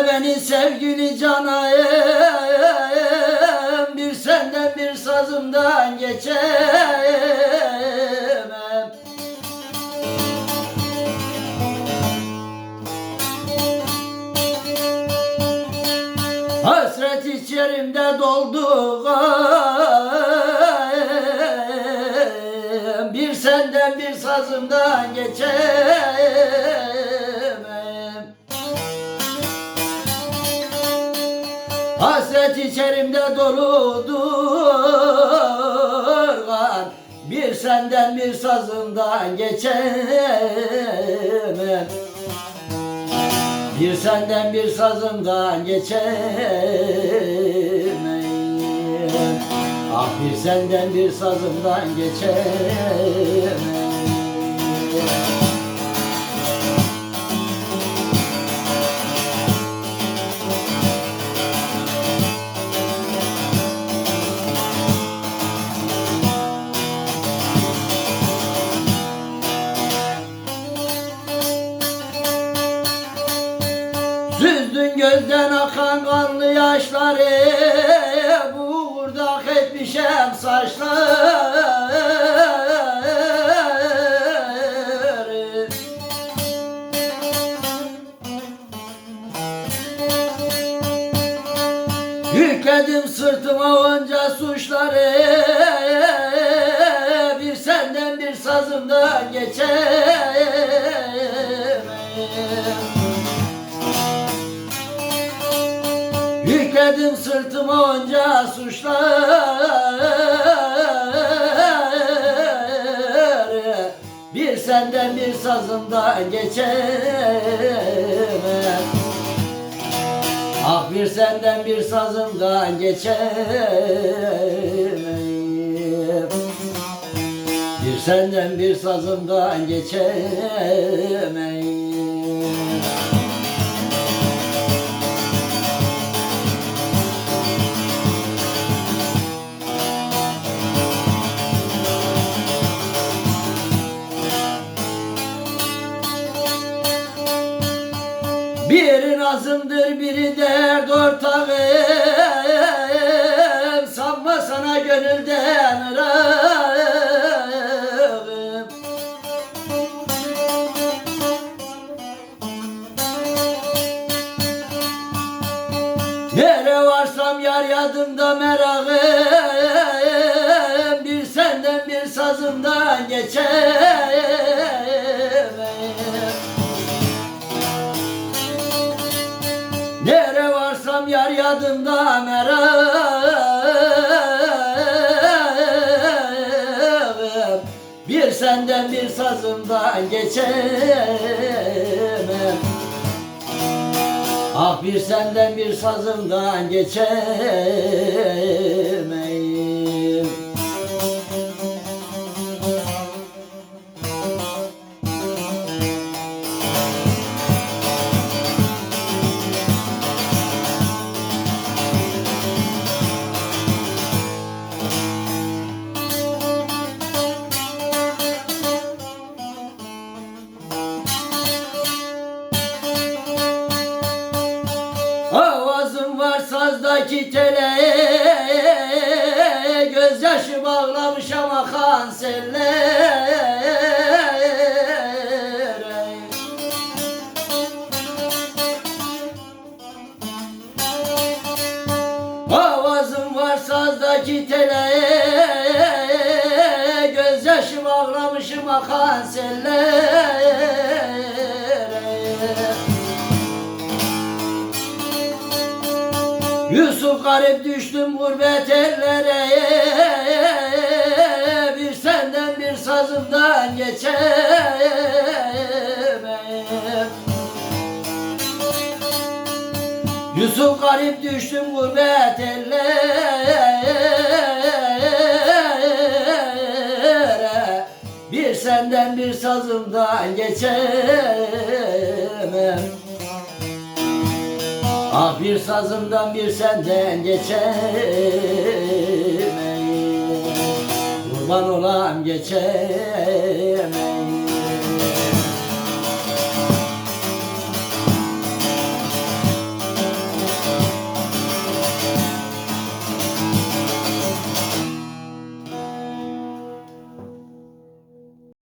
Dinle beni sevgili canayım Bir senden bir sazımdan geçemem Hasret içerimde doldu. Bir senden bir sazımdan geçemem Hasret içerimde doludur kan Bir senden bir sazımdan geçemem. Bir senden bir sazımdan geçemem. Ah bir senden bir sazımdan geçemem Süzdün gözden akan kanlı yaşları hak etmişem saçları. Yükledim sırtıma onca suçları Bir senden bir sazımdan geçemem Yükledim sırtıma onca suçları. Bir senden bir sazımdan geçemem Ah bir senden bir sazımdan geçemem Bir senden bir sazımdan geçemem Biri nazımdır biri dert ortağım Sanma sana gönülden ırağım. Nere varsam yar yadımda merakım Bir senden bir sazımdan geçemem varsam yar yadımda merakım Bir senden bir sazımdan geçemem. Ah bir senden bir sazımdan geçemem sazdaki tele Gözyaşı bağlamış ama kan sellere Avazım var sazdaki tele Gözyaşı bağlamışım akan sellere garip düştüm gurbet ellere Bir senden bir sazımdan geçemem. Yusuf garip düştüm gurbet ellere Bir senden bir sazımdan geçemem Ah bir sazımdan bir senden geçemem Kurban olam geçemem